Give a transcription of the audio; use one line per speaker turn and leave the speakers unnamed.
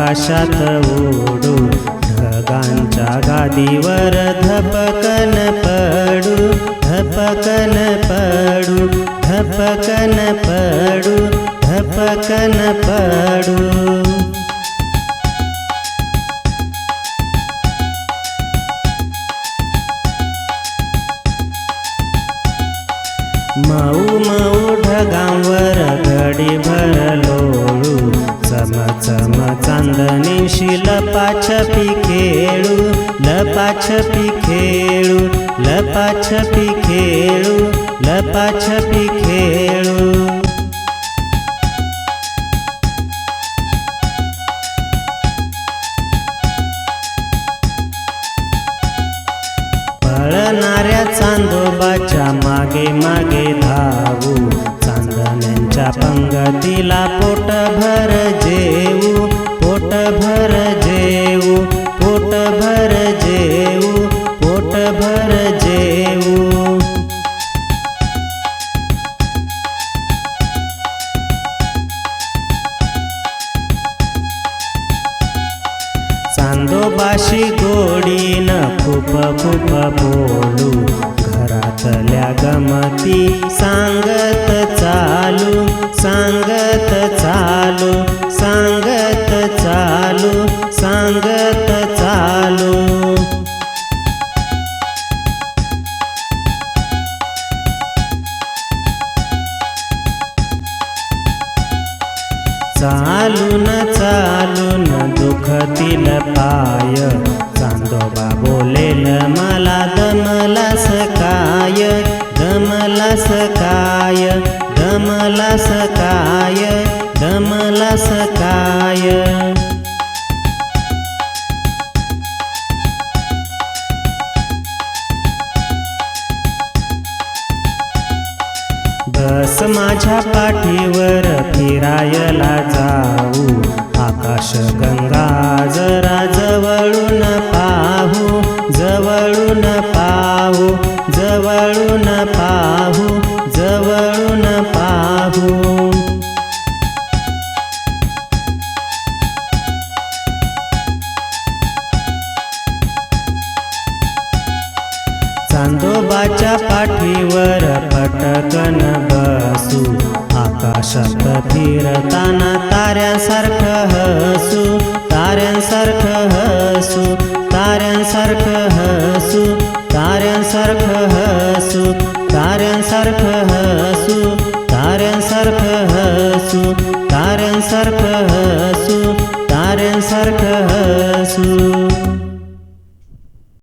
आकाशात ओढू ढगांच्या गादीवर धपकन पडू धपकन पडू धपकन पडू धपकन पडू. मऊ मऊ ढगांवर घडी भर लोळू चम चम चांदणीशी लपाछपी खेळू लपाछपी खेळू लपाछपी खेळू लपाछपी खेळू. पळणाऱ्या चांदोबाच्या मागे मागे धावू चांदण्यांच्या पंगतीला पोट भर जेऊ भर जेऊ पोट भर जेऊ पोट भर जेऊ. चांदोबाशी गोडीन खूप खूप बोलू घरातल्या गमती सांग चालून चालून दुखतील पाय. चांदोबा बोलेल मला दमला सकाय दमला सकाय दमला सकाय दमला सकाय बस माझ्या पाठीवर फिरायला जाऊ. आकाश गंगा जरा जवळून पाहू जवळून पाहू जवळून पाहू जवळून पाहू. चांदोबाच्या पाठीवर पटकन हसू तारण सर्फ हसू तारण सर्फ हसू तारण हसू तारण हसू.